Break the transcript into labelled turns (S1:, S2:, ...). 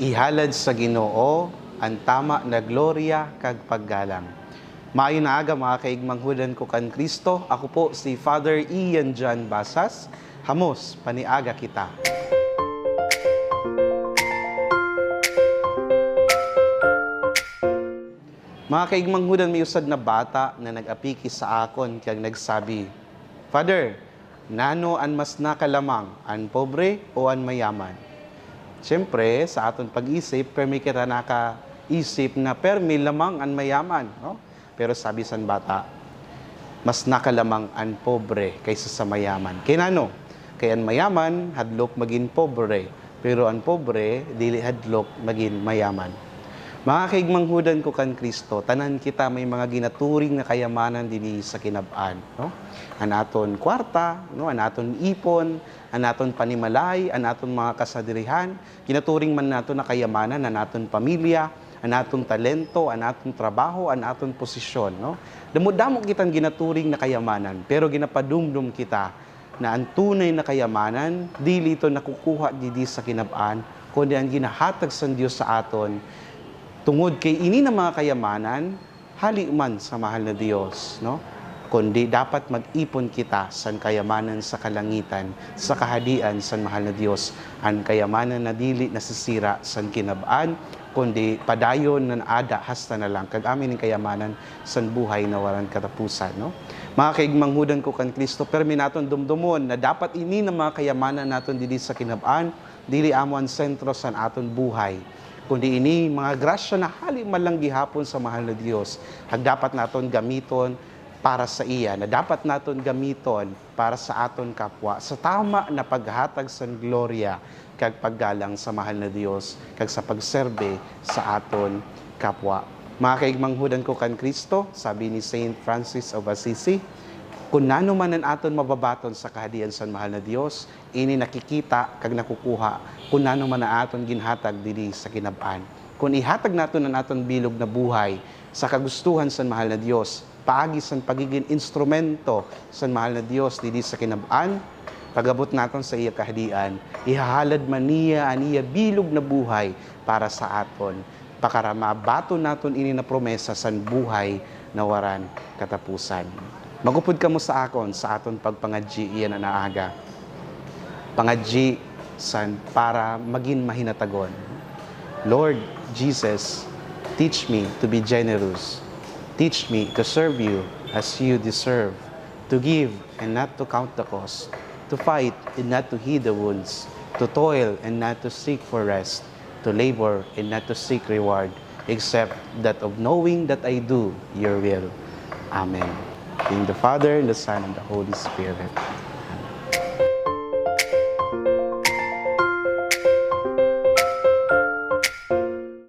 S1: Ihalad sa Ginoo ang tama na gloria kag paggalang. Maayo na aga mga kaigmanghudan ko kan Kristo. Ako po si Father Ian John Basas. Hamos, paniaga kita. Mga kaigmanghudan may usad na bata na nag-apiki sa akon kag nagsabi, Father, nano an mas nakalamang, an pobre o an mayaman? Siyempre, sa aton pag-isip, permi kita nakaisip na permi lamang an mayaman. No? Pero sabi san bata, mas nakalamang an pobre kaysa sa mayaman. Kaya nano? Kaya an mayaman, hadlok maging pobre. Pero an pobre, dili hadlok maging mayaman. Mga kaigmanghudan ko kan Kristo, tanan kita may mga ginaturing na kayamanan dinhi sa kinabaan, no? Anaton kwarta, no? Anaton ipon, anaton panimalay, anaton mga kasadirihan, ginaturing man nato na kayamanan anaton pamilya, anaton talento, anaton trabaho, anaton posisyon, no? Damo-damo kitang ginaturing na kayamanan, pero ginapadumdum kita na ang tunay na kayamanan dili ito nakukuha didi sa kinabaan, kundi ang ginahatag sa Dios sa aton tungod kay ini na mga kayamanan, hali man sa mahal na Diyos, no? Kundi dapat mag-ipon kita sa kayamanan sa kalangitan, sa kahadian sa mahal na Diyos, ang kayamanan na dili nasisira sa kinabaan, kundi padayon nan ada hasta na lang. Kag amin ang kayamanan sa buhay na waran katapusan no? Mga kaigmanghudan ko kan Kristo permi naton dumdumon na dapat ini na mga kayamanan naton dili sa kinabaan dili amo ang sentro sa aton buhay kundi ini mga grasya na hali man lang gihapon sa mahal na Dios hag dapat naton gamiton para sa iya na dapat naton gamiton para sa aton kapwa sa tama na paghatag sa gloria kag paggalang sa mahal na Dios kag sa pagserbe sa aton kapwa. Mga kaigmanghudan ko kan Kristo sabi ni Saint Francis of Assisi kung nano man ang aton mababaton sa kahadian sa mahal na Dios ini nakikita kag nakukuha. Kung nano man ang aton ginhatag dili sa kinabaan. Kung ihatag naton ang aton bilog na buhay sa kagustuhan sa mahal na Dios paagi sa pagiging instrumento sa mahal na Dios dili sa kinabaan pagabot naton sa iya kahadian ihahalad man niya ang iya bilog na buhay para sa aton. Pakara mabato naton ini na promesa sa buhay na waran katapusan magupod ka mo sa akon sa aton pagpangadji iyan na naaga. Pangadji san para maging mahinatagon. Lord Jesus teach me to be generous. Teach me to serve you as you deserve. To give and not to count the cost. To fight and not to heed the wounds, to toil and not to seek for rest, to labor and not to seek reward, except that of knowing that I do your will. Amen. In the Father, and the Son, and the Holy Spirit.